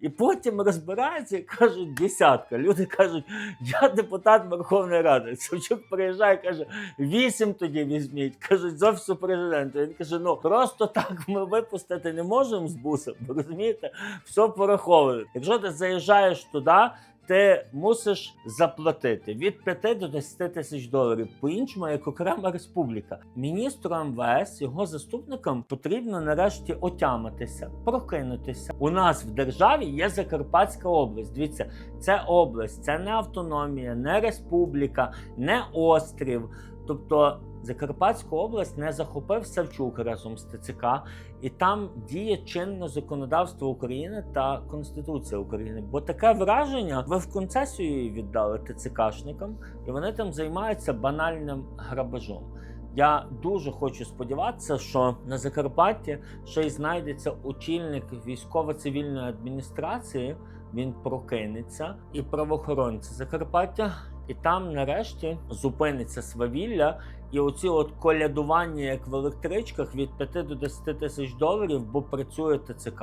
І потім розбирається і кажуть десятка. Люди кажуть, я депутат Верховної Ради. Савчук приїжджає, каже, вісім тоді візьміть. Кажуть, з офісу президента. Він каже: ну просто так ми випустити не можемо з бусом. розумієте, все пораховують. Якщо ти заїжджаєш туди. Ти мусиш заплатити від 5 до 10 тисяч доларів. По-іншому, як окрема республіка. Міністру МВС, його заступникам потрібно нарешті отямитися, прокинутися. У нас в державі є Закарпатська область. Дивіться, це область, це не автономія, не республіка, не острів. Тобто Закарпатську область не захопив Савчук разом з ТЦК, і там діє чинне законодавство України та Конституція України. Бо таке враження ви в концесію її віддали ТЦКшникам, і вони там займаються банальним грабежом. Я дуже хочу сподіватися, що на Закарпатті ще й знайдеться очільник військово-цивільної адміністрації. Він прокинеться, і правоохоронці Закарпаття, і там нарешті зупиниться свавілля, і оці от колядування, як в електричках, від 5 до 10 тисяч доларів, бо працює ТЦК.